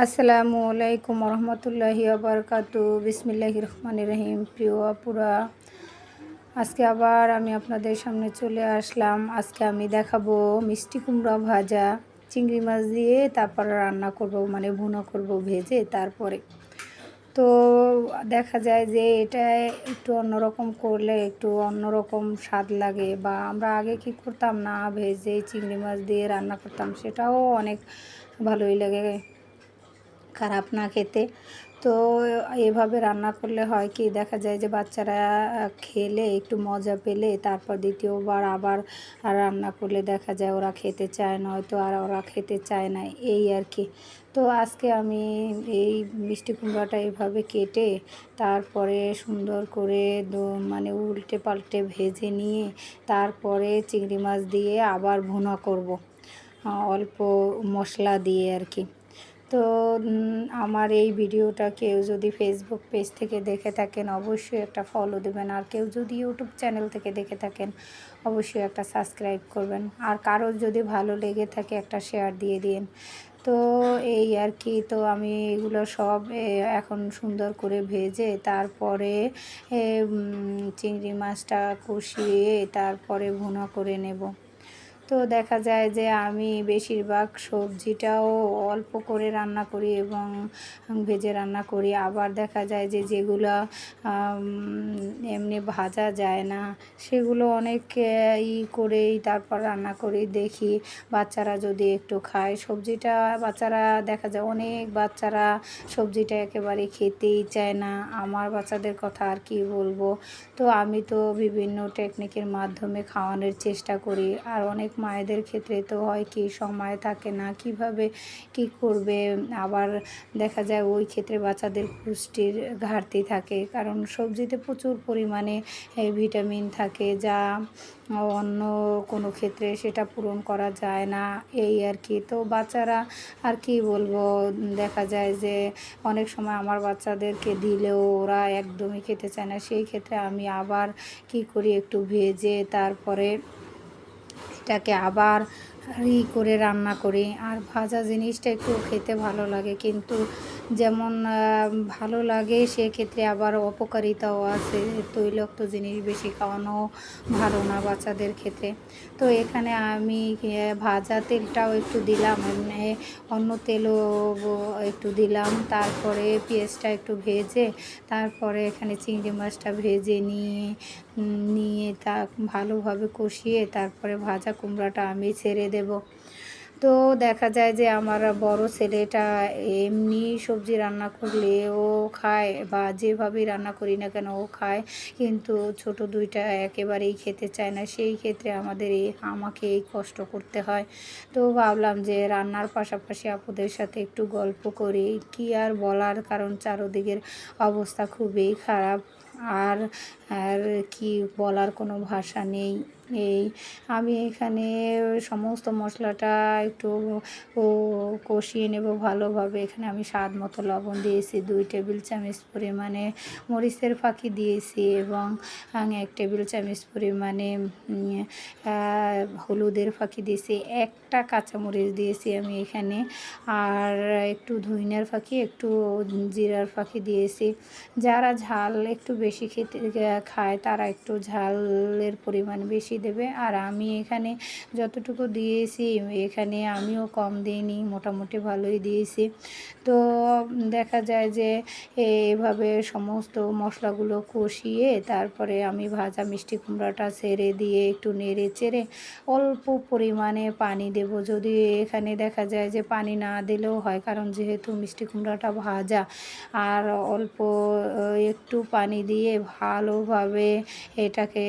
আসসালামু আলাইকুম রহমতুল্লাহি আবরকাতু বিসমিল্লাহ রহমান রহিম। প্রিয় আপুরা, আজকে আবার আমি আপনাদের সামনে চলে আসলাম। আজকে আমি দেখাবো মিষ্টি কুমড়া ভাজা। চিংড়ি মাছ দিয়ে তারপর রান্না করব মানে ভুনা করব ভেজে তারপরে। তো দেখা যায় যে এটা একটু অন্যরকম করলে একটু অন্যরকম স্বাদ লাগে বা আমরা আগে কি করতাম না, ভেজে চিংড়ি মাছ দিয়ে রান্না করতাম, সেটাও অনেক ভালোই লাগে। খারাপ না খেতে। তো এভাবে রান্না করলে হয় কি, দেখা যায় যে বাচ্চারা খেলে, একটু মজা পেলে, তারপর দ্বিতীয়বার আবার আর রান্না করলে দেখা যায় ওরা খেতে চায় না, হয়তো আর ওরা খেতে চায় না, এই আর কি। তো আজকে আমি এই মিষ্টি কুমড়াটা এভাবে কেটে, তারপরে সুন্দর করে মানে উল্টে পাল্টে ভেজে নিয়ে, তারপরে চিংড়ি মাছ দিয়ে আবার ভুনা করব। অল্প মশলা দিয়ে আর কি। তো আমার এই ভিডিওটা কেউ যদি ফেসবুক পেজ থেকে দেখে থাকেন, অবশ্যই একটা ফলো দেবেন। আর কেউ যদি ইউটিউব চ্যানেল থেকে দেখে থাকেন, অবশ্যই একটা সাবস্ক্রাইব করবেন। আর কারোর যদি ভালো লেগে থাকে, একটা শেয়ার দিয়ে দিন। তো, এই আর কি। তো, আমি এগুলো সব এখন সুন্দর করে ভেজে, তারপরে চিংড়ি মাছটা কষিয়ে, তারপরে ভুনা করে নেব। তো দেখা যায় যে আমি বেশিরভাগ সবজিটাও অল্প করে রান্না করি এবং ভেজে রান্না করি। আবার দেখা যায় যে যেগুলো এমনি ভাজা যায় না, সেগুলো অনেক ই করেই তারপর রান্না করি, দেখি বাচ্চারা যদি একটু খায়। সবজিটা, বাচ্চারা দেখা যায় অনেক বাচ্চারা সবজিটা একেবারে খেতেই চায় না। আমার বাচ্চাদের কথা আর কি বলব? তো আমি তো বিভিন্ন টেকনিকের মাধ্যমে খাওয়ানোর চেষ্টা করি। আর অনেক মায়েদের ক্ষেত্রে তো হয় কি, সময় থাকে না, কীভাবে কি করবে? আবার দেখা যায় ওই ক্ষেত্রে বাচ্চাদের পুষ্টির ঘাটতি থাকে, কারণ সবজিতে প্রচুর পরিমাণে ভিটামিন থাকে, যা অন্য কোনো ক্ষেত্রে সেটা পূরণ করা যায় না, এই আর কি। তো বাচ্চারা আর কি বলব, দেখা যায় যে অনেক সময় আমার বাচ্চাদেরকে দিলেও ওরা একদমই খেতে চায় না, সেই ক্ষেত্রে আমি আবার কি করি, একটু ভেজে তারপরে এটাকে আবার ই করে রান্না করি। আর ভাজা জিনিসটা একটু খেতে ভালো লাগে কিন্তু যেমন ভালো লাগে, সেক্ষেত্রে আবার অপকারিতাও আছে, তৈলাক্ত জিনিস বেশি খাওয়ানো ভালো না বাচ্চাদের ক্ষেত্রে। তো এখানে আমি ভাজা তেলটাও একটু দিলাম অন্য তেলও একটু দিলাম, তারপরে পেঁয়াজটা একটু ভেজে, তারপরে এখানে চিংড়ি মাছটা ভেজে নিয়ে নিয়ে তা ভালোভাবে কষিয়ে তারপরে ভাজা কুমড়াটা আমি ছেড়ে দেব। তো দেখা যায় যে আমার বড় ছেলেটা এমনি সবজি রান্না করলে ও খায় বা যেভাবেই রান্না করি না কেন ও খায়। কিন্তু ছোট দুইটা একেবারেই খেতে চায় না। সেই ক্ষেত্রে আমাদের এই আমাকে এই কষ্ট করতে হয়। তো ভাবলাম যে রান্নার পাশাপাশি আপুদের সাথে একটু গল্প করি। কি আর বলার? কারণ চারোদিকের অবস্থা খুবই খারাপ। আর আর কি বলার কোনো ভাষা নেই। এই আমি এখানে সমস্ত মশলাটা একটু কষিয়ে নেব ভালোভাবে। এখানে আমি স্বাদ মতো লবণ দিয়েছি, দুই টেবিল চামচ পরিমাণে মরিচের ফাঁকি দিয়েছি এবং এক টেবিল চামচ পরিমাণে হলুদের ফাঁকি দিয়েছি। একটা কাঁচামরিচ দিয়েছি আমি এখানে। আর একটু ধুইনার ফাঁকি, একটু জিরার ফাঁকি দিয়েছি। যারা ঝাল একটু বেশি খেতে খায় তারা একটু ঝালের পরিমাণ বেশি দেবে। আর আমি এখানে যতটুকু দিয়েছি, এখানে আমিও কম দিইনি, মোটামুটি ভালোই দিয়েছি। তো দেখা যায় যে এভাবে সমস্ত মশলাগুলো কষিয়ে তারপরে আমি ভাজা মিষ্টি কুমড়াটা ছেড়ে দিয়ে একটু নেড়ে চেড়ে অল্প পরিমাণে পানি দেব। যদি এখানে দেখা যায় যে পানি না দিলেও হয়, কারণ যেহেতু মিষ্টি কুমড়াটা ভাজা, আর অল্প একটু পানি দিয়ে ভালোভাবে এটাকে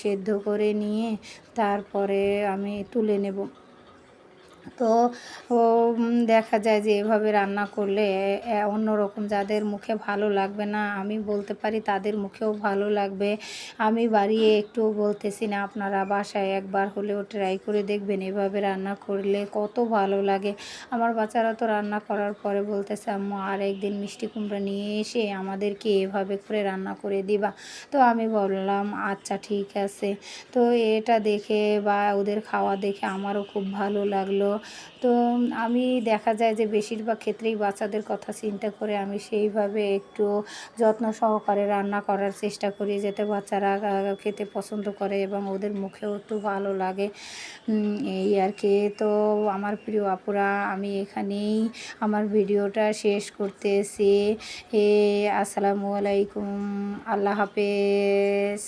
সেদ্ধ করে নিয়ে তারপরে আমি তুলে নেব। তো দেখা যায় যে এভাবে রান্না করলে অন্যরকম যাদের মুখে ভালো লাগবে না, আমি বলতে পারি তাদের মুখেও ভালো লাগবে। আমি বাড়িয়ে একটু বলতেছি না, আপনারা বাসায় একবার হলেও ট্রাই করে দেখবেন এভাবে রান্না করলে কত ভালো লাগে। আমার বাচ্চারা তো রান্না করার পরে বলতেছে, আম্মু আর একদিন মিষ্টি কুমড়া নিয়ে এসে আমাদেরকে এভাবে করে রান্না করে দিবা। তো আমি বললাম আচ্ছা ঠিক আছে। তো এটা দেখে বা ওদের খাওয়া দেখে আমারও খুব ভালো লাগল। তো আমি দেখা যায় যে বেশিরভাগ ক্ষেত্রেই বাচ্চাদের কথা চিন্তা করে আমি সেইভাবে একটু যত্ন সহকারে রান্না করার চেষ্টা করি, যাতে বাচ্চারা খেতে পছন্দ করে এবং ওদের মুখেও একটু ভালো লাগে। এই আর কি। তো আমার প্রিয় আপুরা, আমি এখানেই আমার ভিডিওটা শেষ করতেছি। আসসালামু আলাইকুম। আল্লাহ হাফেজ।